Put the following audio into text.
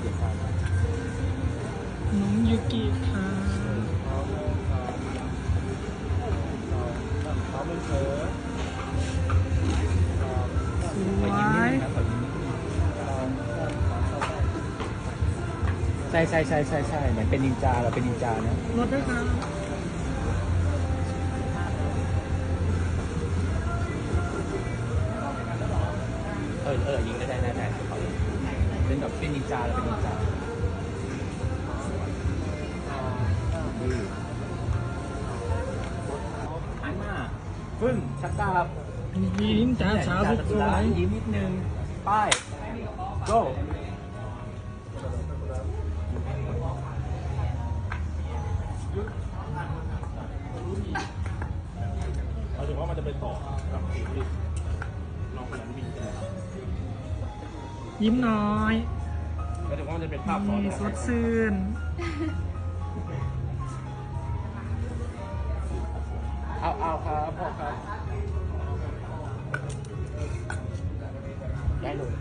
เกี่ยวกันน้องยูกิค่ะเขาเป็นเธอสวยใช่ใช่ใช่ใช่ใช่เหมือนเป็นนินจาเราเป็นนินจานะรถด้วยค่ะเออเออยิงก็ได้ได้ได้ เป็นแบบเป็นนินจาเราเป็นนินจาอันมาฟึ่งชักตายิ้มจ้าสาวสวยยิ้มนิดนึงป้าย go เราถึงว่ามันจะไปต่อกับสิ่งที่น้องคนนั้นวิ่งใช่ไหมครับ ยิ้มน้อยเราถึงว่ามันจะเป็นภาพซ้อนมีสดซื่นเอาเอาครับพ่อครับได้เลย